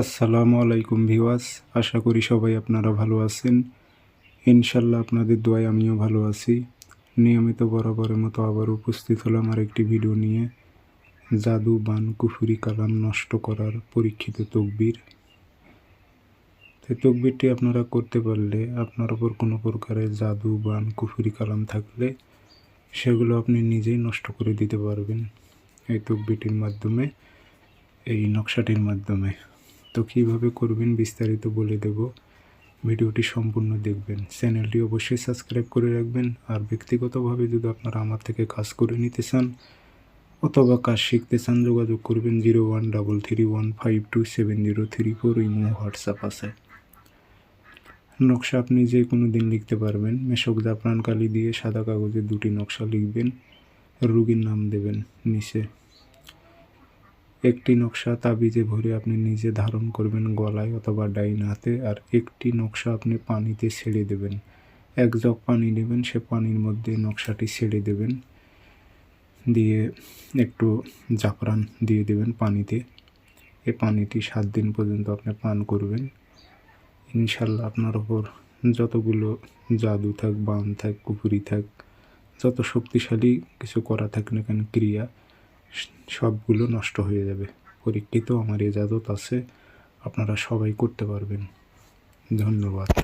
আসসালামু আলাইকুম ভিওয়াস আশা করি সবাই আপনারা ভালো আছেন। ইনশাল্লাহ আপনাদের দোয়ায় আমিও ভালো আছি। নিয়মিত বরাবরের মতো আবার উপস্থিত হলাম আর একটি ভিডিও নিয়ে। জাদু, বান, কুফুরি, কালাম নষ্ট করার পরীক্ষিত তকবির। তো তকবিরটি আপনারা করতে পারলে আপনার ওপর কোনো প্রকারের জাদু, বান, কুফুরি, কালাম থাকলে সেগুলো আপনি নিজেই নষ্ট করে দিতে পারবেন। এই তকবিটির মাধ্যমে, এই নকশাটির মাধ্যমে। তো কীভাবে করবেন বিস্তারিত বলে দেব। ভিডিওটি সম্পূর্ণ দেখবেন। চ্যানেলটি অবশ্যই সাবস্ক্রাইব করে রাখবেন। আর ব্যক্তিগতভাবে যদি আপনারা আমার থেকে কাজ করে নিতে চান অথবা কাজ শিখতে চান, যোগাযোগ করবেন zero one double three one five two seven zero three four imo WhatsApp আছে। নকশা আপনি যে কোনো দিন লিখতে পারবেন। মেশক জাফরান কালি দিয়ে সাদা কাগজে দুটি নকশা লিখবেন। রুগীর নাম দেবেন নিচে। একটি নকশা তাবিজে ভরে আপনি নিজে ধারণ করবেন গলায় অথবা ডাইন হাতে, আর একটি নকশা আপনি পানিতে ছেড়ে দেবেন। এক জগ পানি নেবেন, সে পানির মধ্যে নকশাটি ছেড়ে দেবেন। দিয়ে একটু জাফরান দিয়ে দেবেন পানিতে। এ পানিটি সাত দিন পর্যন্ত আপনি পান করবেন। ইনশাল্লাহ আপনার ওপর যতগুলো জাদু থাক, বান থাক কুপুরি থাক, যত শক্তিশালী কিছু করা থাক না কেন, ক্রিয়া সবগুলো নষ্ট হয়ে যাবে। পরীক্ষিত আমার এজাজত আছে আপনারা সবাই করতে পারবেন। ধন্যবাদ।